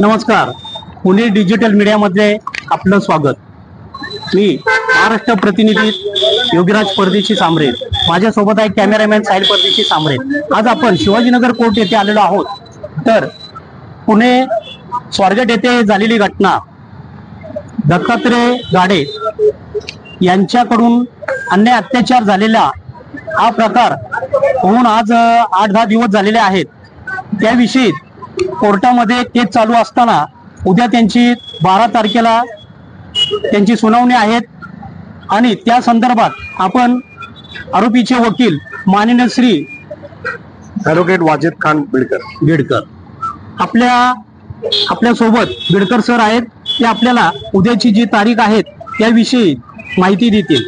नमस्कार. पुणे डिजिटल मीडियामध्ये आपलं स्वागत. मी महाराष्ट्र प्रतिनिधी योगीराज परदेशी सांबरे माझ्यासोबत आहे कॅमेरामॅन साहिल परदेशी सांबरे आज आपण शिवाजीनगर कोर्ट येथे आलेलो आहोत. तर पुणे स्वारगेट येथे झालेली घटना दत्तात्रय गाडे यांच्याकडून अन्याय अत्याचार झालेला हा प्रकार होऊन आज आठ दहा दिवस झालेले आहेत. त्याविषयी कोर्टामध्ये केस चालू असताना उद्या त्यांची बारा तारखेला त्यांची सुनावणी आहेत. आणि त्या संदर्भात आपण आरोपीचे वकील माननीय श्री ऍडव्होकेट वाजिद खान बिडकर. बिडकर. आपल्या आपल्यासोबत बिडकर सर आहेत. ते आपल्याला उद्याची जी तारीख आहेत त्याविषयी माहिती देतील.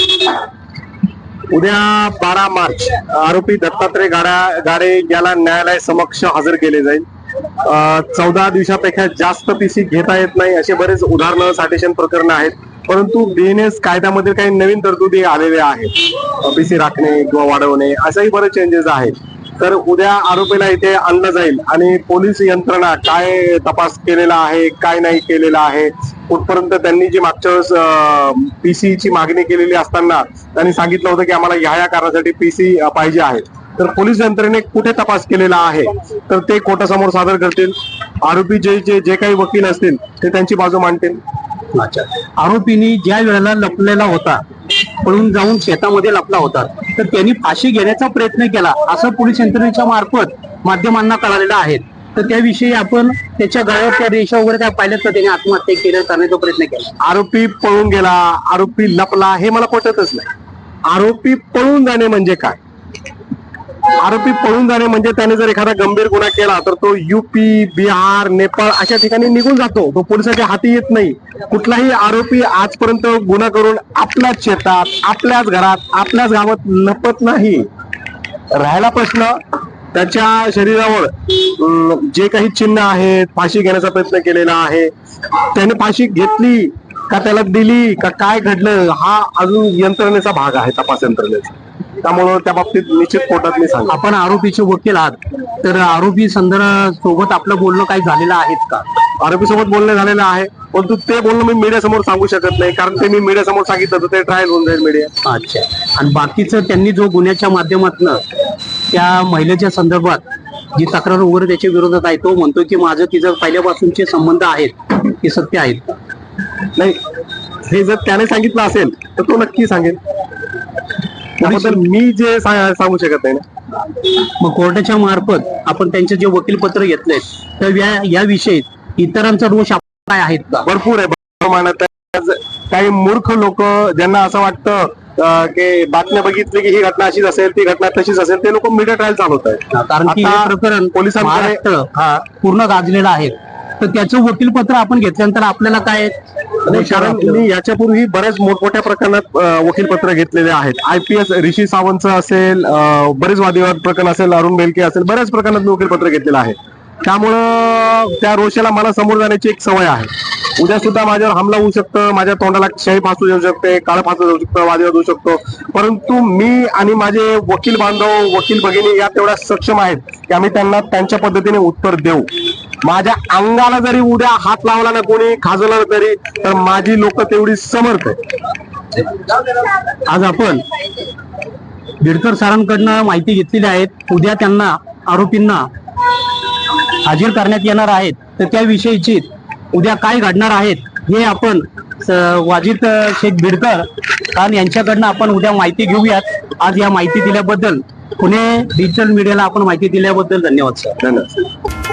उद्या बारा मार्च आरोपी दत्तात्रय गाडा गाडे याला न्यायालय समक्ष हजर केले जाईल. चौदा दिवसापेक्षा जास्त पीसी घेता येत नाही असे बरेच उदाहरणं साटेशन प्रकरण आहेत. परंतु डीएनएस कायद्यामध्ये काही नवीन तरतुदी आलेल्या आहेत. पीसी राखणे किंवा वाढवणे असेही बरेच चेंजेस आहेत. तर उद्या आरोपीला इथे आणलं जाईल आणि पोलीस यंत्रणा काय तपास केलेला आहे काय नाही केलेला आहे कुठपर्यंत त्यांनी जी मागच्या वेळेस पीसी ची मागणी केलेली असताना त्यांनी सांगितलं होतं की आम्हाला ह्या या कारणासाठी पीसी पाहिजे आहे. तर पोलीस यंत्रणेने कुठे तपास केलेला आहे? तर ते कोर्टासमोर सादर करतील. आरोपी जे जे जे काही वकील असतील ते त्यांची बाजू मांडतील. अच्छा. आरोपींनी ज्या वेळेला लपलेला होता पळून जाऊन शेतामध्ये लपला होता तर त्यांनी फाशी घेण्याचा प्रयत्न केला असं पोलीस यंत्रणेच्या मार्फत माध्यमांना कळालेलं आहे. तर त्याविषयी आपण त्याच्या गळ्यात त्या रेषा वगैरे काय पाहिल्यात का त्याने आत्महत्या केलं करण्याचा प्रयत्न केला? आरोपी पळून गेला आरोपी लपला हे मला पटतच नाही. आरोपी पळून जाणे म्हणजे काय? आरोपी पळून जाणे म्हणजे त्याने जर एखादा गंभीर गुन्हा केला तर तो युपी बिहार नेपाळ अशा ठिकाणी निघून जातो. तो पोलिसाच्या हाती येत नाही. कुठलाही आरोपी आजपर्यंत गुन्हा करून आपल्याच शेतात आपल्याच घरात आपल्याच गावात लपत नाही. राहिला प्रश्न त्याच्या शरीरावर जे काही चिन्ह आहेत फाशी घेण्याचा प्रयत्न केलेला आहे त्याने फाशी घेतली का त्याला दिली का काय घडलं हा अजून यंत्रणेचा भाग आहे तपास यंत्रणेचा. त्यामुळं त्या बाबतीत निश्चित कोर्टात मी सांगा आपण आरोपीचे वकील आहात. तर आरोपी संदर्भ सोबत आपलं बोलणं काही झालेलं आहेत का? आरोपी सोबत बोलणं झालेलं आहे परंतु ते बोलणं मी मीडिया समोर सांगू शकत नाही कारण ते मी मीडिया समोर सांगितलं तर ते ट्रायल होऊन जाईल मीडिया अच्छा. आणि बाकीचं त्यांनी जो गुन्ह्याच्या माध्यमातून त्या महिलेच्या संदर्भात जी तक्रार वगैरे त्याच्या विरोधात आहे तो म्हणतो की माझं तिचं पहिल्यापासूनचे संबंध आहेत हे सत्य आहेत? नाही हे जर त्याने सांगितलं असेल तर तो नक्की सांगेल. त्याबद्दल मी जे सांगू शकत नाही ना. मग कोर्टाच्या मार्फत आपण त्यांचे जे वकील पत्र घेतले तर या याविषयी इतरांचा आप- काय आहेत का? भरपूर आहे प्रमाणात. काही मूर्ख लोक ज्यांना असं वाटतं की बातम्या बघितली की ही घटना अशीच असेल ती घटना तशीच असेल ते लोक मीडिया ट्रायल चालवत आहेत. कारण की प्रकरण पोलिसांकडे- पूर्ण गाजलेलं आहे. तर त्याचं वकील पत्र आपण घेतल्यानंतर आपल्याला काय कारण मी याच्यापूर्वी बऱ्याच मोठमोठ्या प्रकरणात अं, वकीलपत्र घेतलेले आहेत. आय पी एस ऋषी सावंतचं असेल बरेच वादविवाद प्रकरण असेल अरुण बेलके असेल बऱ्याच प्रकरणात मी वकीलपत्र घेतलेलं आहे. त्यामुळं त्या रोषाला मला समोर जाण्याची एक सवय आहे. उद्या सुद्धा माझ्यावर हमला होऊ शकतं माझ्या तोंडाला शाही फासू येऊ शकते काळ फासू येऊ शकतं वादविवाद होऊ शकतो. परंतु मी आणि माझे वकील बांधव वकील भगिनी या तेवढ्या सक्षम आहेत की आम्ही त्यांना त्यांच्या पद्धतीने उत्तर देऊ. माझ्या अंगाला जरी उद्या हात लावला ना कोणी खाजवला तरी तर माझी लोक तेवढी समर्थ आज आपण बिडकर सरांकडनं माहिती घेतलेली आहे. उद्या त्यांना आरोपींना हाजीर करण्यात येणार आहेत. तर त्याविषयीची उद्या काय घडणार आहेत हे आपण वाजिद शेख बिडकर खान यांच्याकडनं आपण उद्या माहिती घेऊयात. आज या माहिती दिल्याबद्दल पुणे डिजिटल मीडियाला आपण माहिती दिल्याबद्दल धन्यवाद सर. धन्यवाद